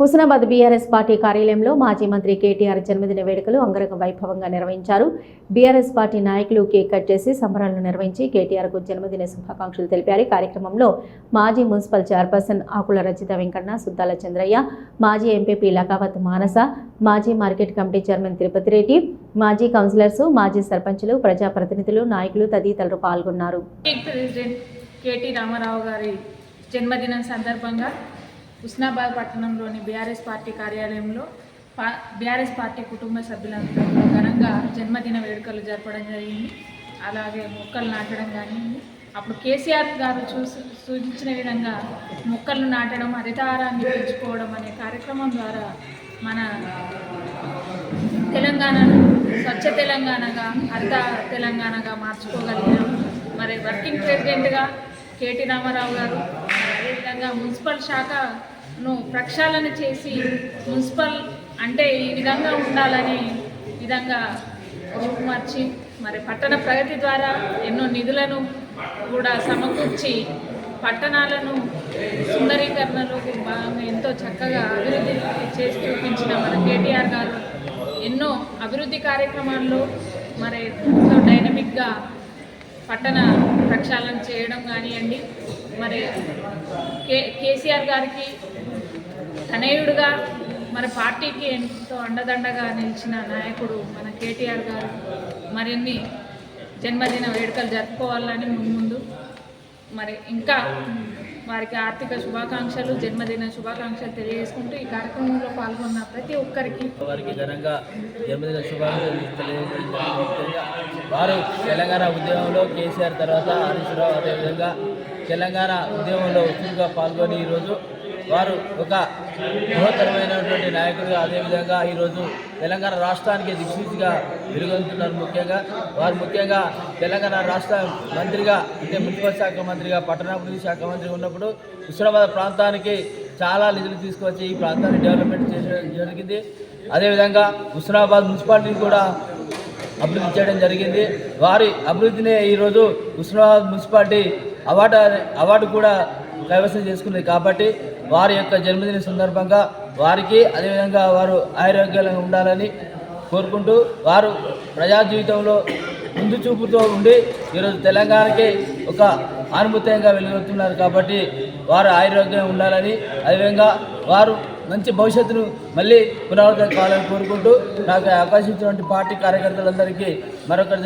Husnabad BRS party కార్యాలయంలో మాజీ మంత్రి కేటీఆర్ జన్మదిన వేడుకలు అంగరంగ వైభవంగా నిర్వహించారు. బీఆర్ఎస్ పార్టీ నాయకులు కేక్ కట్ చేసి సంబరాలను నిర్వహించి కేటీఆర్కు జన్మదిన శుభాకాంక్షలు తెలిపారు. కార్యక్రమంలో మాజీ మున్సిపల్ చైర్పర్సన్ ఆకుల రచిత వెంకన్న సుద్దాల చంద్రయ్య మాజీ ఎంపీపీ లకావత్ మానస మాజీ market committee chairman Tirupati Reddy మాజీ కౌన్సిలర్స్ మాజీ సర్పంచులు ప్రజాప్రతినిధులు నాయకులు తదితరులు పాల్గొన్నారు. కేటీ రామారావు గారి జన్మదినం సందర్భంగా హుస్నాబాద్ పట్టణంలోని బీఆర్ఎస్ పార్టీ కార్యాలయంలో పా బీఆర్ఎస్ పార్టీ కుటుంబ సభ్యులంతా ఘనంగా జన్మదిన వేడుకలు జరపడం జరిగింది. అలాగే మొక్కలు నాటడం కానీ అప్పుడు కేసీఆర్ గారు చూసి సూచించిన విధంగా మొక్కలు నాటడం హరితారాన్ని పెంచుకోవడం అనే కార్యక్రమం ద్వారా మన తెలంగాణను స్వచ్ఛ తెలంగాణగా హరిత తెలంగాణగా మార్చుకోగలిగాం. మరి వర్కింగ్ ప్రెసిడెంట్గా కేటీ రామారావు గారు విధంగా మున్సిపల్ శాఖను ప్రక్షాళన చేసి మున్సిపల్ అంటే ఈ విధంగా ఉండాలని విధంగా రూపుమార్చి మరి పట్టణ ప్రగతి ద్వారా ఎన్నో నిధులను కూడా సమకూర్చి పట్టణాలను సుందరీకరణలోకి బాగా ఎంతో చక్కగా అభివృద్ధి చేసి చూపించిన మన కేటీఆర్ గారు ఎన్నో అభివృద్ధి కార్యక్రమాల్లో మరి ఎంతో డైనమిక్గా పట్టణ ప్రక్షాళన చేయడం కానివ్వండి మరి కే కేసీఆర్ గారికి తనయుడుగా మన పార్టీకి ఎంతో అండదండగా నిలిచిన నాయకుడు మన కేటీఆర్ గారు మరిన్ని జన్మదిన వేడుకలు జరుపుకోవాలని ముందు ముందు మరి ఇంకా వారికి ఆర్థిక శుభాకాంక్షలు జన్మదిన శుభాకాంక్షలు తెలియజేసుకుంటూ ఈ కార్యక్రమంలో పాల్గొన్న ప్రతి ఒక్కరికి వారికి ఘనంగా జన్మదిన శుభాకాంక్షలు తెలియజేయడం వారు తెలంగాణ ఉద్యమంలో కేసీఆర్ తర్వాత హరీష్ రావు అదేవిధంగా తెలంగాణ ఉద్యమంలో ఉద్యోగంగా పాల్గొని ఈరోజు వారు ఒక బృహత్తరమైనటువంటి నాయకుడిగా అదేవిధంగా ఈరోజు తెలంగాణ రాష్ట్రానికి దిక్సూచిగా వెలుగొందుతున్నారు ముఖ్యంగా. వారు ముఖ్యంగా తెలంగాణ రాష్ట్ర మంత్రిగా అంటే మున్సిపల్ శాఖ మంత్రిగా పట్టణాభివృద్ధి శాఖ మంత్రి ఉన్నప్పుడు హుస్నాబాద్ ప్రాంతానికి చాలా నిధులు తీసుకొచ్చి ఈ ప్రాంతాన్ని డెవలప్మెంట్ చేయడం జరిగింది. అదేవిధంగా హుస్నాబాద్ మున్సిపాలిటీని కూడా అభివృద్ధి చేయడం జరిగింది. వారి అభివృద్ధిని ఈరోజు హుస్నాబాద్ మున్సిపాలిటీ అవార్డు అవార్డు కూడా కైవసం చేసుకున్నది కాబట్టి వారి యొక్క జన్మదిన సందర్భంగా వారికి అదేవిధంగా వారు ఆరోగ్యంగా ఉండాలని కోరుకుంటూ వారు ప్రజా జీవితంలో ముందు చూపుతో ఉండి ఈరోజు తెలంగాణకి ఒక ఆనుభూతంగా వెలుగుతున్నారు కాబట్టి వారు ఆరోగ్యంగా ఉండాలని అదేవిధంగా వారు మంచి భవిష్యత్తును మళ్ళీ పునరావృతం కావాలని కోరుకుంటూ నాకు అవకాశం ఇచ్చినటువంటి పార్టీ కార్యకర్తలందరికీ మరొకరి